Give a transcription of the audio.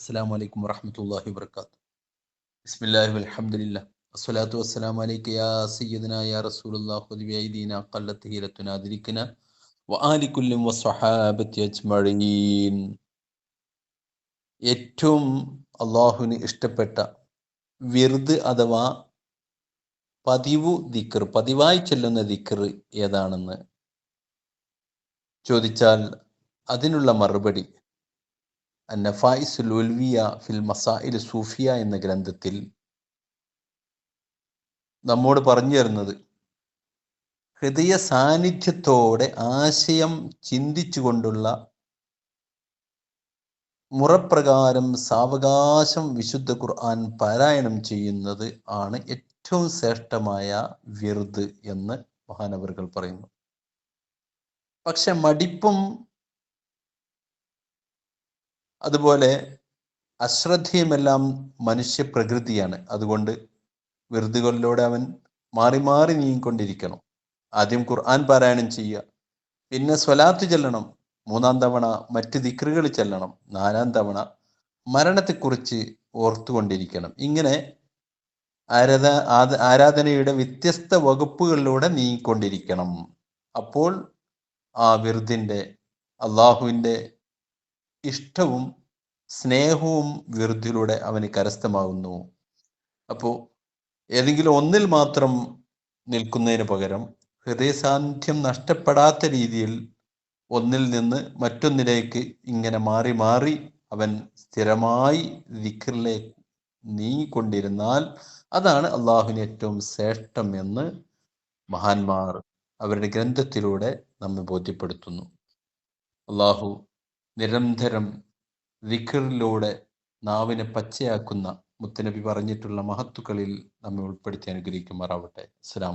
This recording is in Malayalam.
അസ്സാം വലൈക്കും വറഹമത്തല്ലാഹി വർക്കാത്തു ബിസ്മില്ലാഹി അൽഹംദുലില്ലാ അസ്സലാത്തു വസ്സലാമു അലൈക യാ സയ്യിദന യാ റസൂലുള്ളാഹി ഖുദ് ബിഐദീന ഖല്ലത്ത് ഹീലത്തുന അദ്രിക്കന വആലി കുല്ലിം വസ്വഹാബത്തി അജ്മഈൻ. ഏറ്റവും അള്ളാഹുവിന് ഇഷ്ടപ്പെട്ട വിർദ് അഥവാ പതിവു ദിക്കർ പതിവായി ചെല്ലുന്ന ദിക്കർ ഏതാണെന്ന് ചോദിച്ചാൽ അതിനുള്ള മറുപടി നഫായിസുൽ ഉൽവിയ ഫിൽ മസായിൽ സൂഫിയ എന്ന ഗ്രന്ഥത്തിൽ നമ്മോട് പറഞ്ഞു തരുന്നത്. ഹൃദയ സാന്നിധ്യത്തോടെ ആശയം ചിന്തിച്ചുകൊണ്ടുള്ള മുറപ്രകാരം സാവകാശം വിശുദ്ധ ഖുർആൻ പാരായണം ചെയ്യുന്നത് ആണ് ഏറ്റവും ശ്രേഷ്ഠമായ വിർദ് എന്ന് മഹാനവറുകൾ പറയുന്നു. പക്ഷെ മടിപ്പും അതുപോലെ അശ്രദ്ധയുമെല്ലാം മനുഷ്യ പ്രകൃതിയാണ് അതുകൊണ്ട് വെറുതുകളിലൂടെ അവൻ മാറി മാറി നീങ്ങിക്കൊണ്ടിരിക്കണം. ആദ്യം ഖുർആൻ പാരായണം ചെയ്യുക. പിന്നെ സ്വലാത്ത് ചെല്ലണം. മൂന്നാം തവണ മറ്റ് ദിക്റുകൾ ചെല്ലണം. നാലാം തവണ മരണത്തെക്കുറിച്ച് ഓർത്തുകൊണ്ടിരിക്കണം. ഇങ്ങനെ ആരാധ ആരാധനയുടെ വ്യത്യസ്ത വകുപ്പുകളിലൂടെ നീങ്ങിക്കൊണ്ടിരിക്കണം. അപ്പോൾ ആ വിറുദിന്റെ അള്ളാഹുവിന്റെ ഇഷ്ടവും സ്നേഹവും വിറുദിലൂടെ അവന് കരസ്ഥമാകുന്നു. അപ്പോൾ ഏതെങ്കിലും ഒന്നിൽ മാത്രം നിൽക്കുന്നതിന് പകരം ഹൃദയസാന്നിധ്യം നഷ്ടപ്പെടാത്ത രീതിയിൽ ഒന്നിൽ നിന്ന് മറ്റൊന്നിലേക്ക് ഇങ്ങനെ മാറി മാറി അവൻ സ്ഥിരമായി ദിക്കറിലേക്ക് നീങ്ങിക്കൊണ്ടിരുന്നാൽ അതാണ് അള്ളാഹുവിന് ഏറ്റവും ശ്രേഷ്ഠം എന്ന് മഹാന്മാർ അവരുടെ ഗ്രന്ഥത്തിലൂടെ നമ്മെ ബോധ്യപ്പെടുത്തുന്നു. അള്ളാഹു നിരന്തരം വിഖറിലൂടെ നാവിനെ പച്ചയാക്കുന്ന മുത്തനബി പറഞ്ഞിട്ടുള്ള മഹത്തുക്കളിൽ നമ്മെ ഉൾപ്പെടുത്തി അനുഗ്രഹിക്കുമാറാവട്ടെ. അസ്സലാം